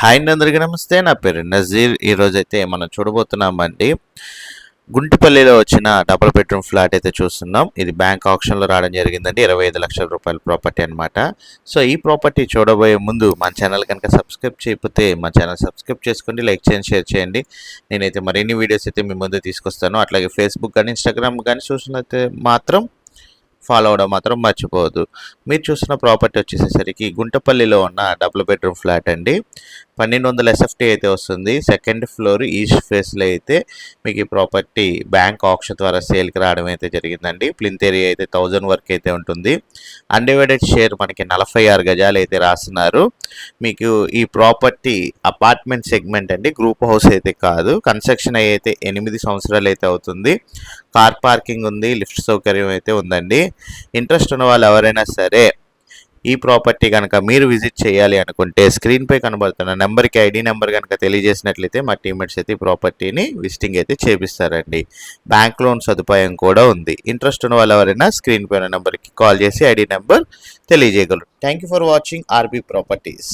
Hi అండి అందరికీ నమస్తే. నా పేరు నజీర్. ఈరోజు అయితే మనం చూడబోతున్నామండి. గుంటిపల్లిలో వచ్చిన డబుల్ బెడ్రూమ్ ఫ్లాట్ అయితే చూస్తున్నాం. ఇది బ్యాంక్ ఆప్షన్లో రావడం జరిగిందండి. ఇరవై ఐదు లక్షల రూపాయల ప్రాపర్టీ అనమాట సో ఈ ప్రాపర్టీ చూడబోయే ముందు మన ఛానల్ కనుక సబ్స్క్రైబ్ చేయకపోతే మా ఛానల్ సబ్స్క్రైబ్ చేసుకోండి లైక్ చేయండి షేర్ చేయండి. నేనైతే మరిన్ని వీడియోస్ అయితే మీ ముందు తీసుకొస్తాను. అట్లాగే ఫేస్బుక్ కానీ ఇన్స్టాగ్రామ్ కానీ చూసినైతే మాత్రం ఫాలో అవడం మాత్రం మర్చిపోవద్దు. మీరు చూస్తున్న ప్రాపర్టీ వచ్చేసేసరికి గుంటపల్లిలో ఉన్న డబుల్ బెడ్రూమ్ ఫ్లాట్ అండి. పన్నెండు వందల ఎస్ఎఫ్టీ అయితే వస్తుంది. సెకండ్ ఫ్లోర్ ఈస్ట్ ఫేస్లో అయితే మీకు ఈ ప్రాపర్టీ బ్యాంక్ ఆప్షన్ ద్వారా సేల్కి రావడం అయితే జరిగిందండి. ప్లింత్ ఏరియా అయితే థౌజండ్ వరకు అయితే ఉంటుంది. అన్డివైడెడ్ షేర్ మనకి నలభై ఆరు గజాలు అయితే రాస్తున్నారు. మీకు ఈ ప్రాపర్టీ అపార్ట్మెంట్ సెగ్మెంట్ అండి. గ్రూప్ హౌస్ అయితే కాదు. కన్స్ట్రక్షన్ అయితే ఎనిమిది సంవత్సరాలు అయితే అవుతుంది. కార్ పార్కింగ్ ఉంది. లిఫ్ట్ సౌకర్యం అయితే ఉందండి. ఇంట్రెస్ట్ ఉన్న వాళ్ళు ఎవరైనా సరే ఈ ప్రాపర్టీ కనుక మీరు విజిట్ చేయాలి అనుకుంటే స్క్రీన్పై కనబడుతున్న నెంబర్కి ఐడి నెంబర్ కనుక తెలియజేసినట్లయితే మా టీమేట్స్ అయితే ఈ ప్రాపర్టీని విజిటింగ్ అయితే చేపిస్తారండి. బ్యాంక్ లోన్ సదుపాయం కూడా ఉంది. ఇంట్రెస్ట్ ఉన్న వాళ్ళు ఎవరైనా స్క్రీన్పై ఉన్న నెంబర్కి కాల్ చేసి ఐడి నెంబర్ తెలియజేయగలరు. Thank you for watching RB properties.